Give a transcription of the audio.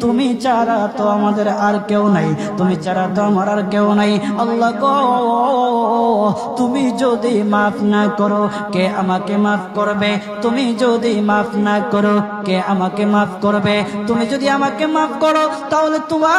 তুমি ছাড়া তো আমাদের আর কেউ নাই, তুমি ছাড়া তো আমার আর কেউ নাই। আল্লাহ গো, তুমি যদি মাফ না করো, কে আমাকে মাফ করবে? তুমি যদি মাফ না করো, কে আমাকে মাফ করবে? তুমি যদি আমাকে মাফ করো, তাহলে তোমার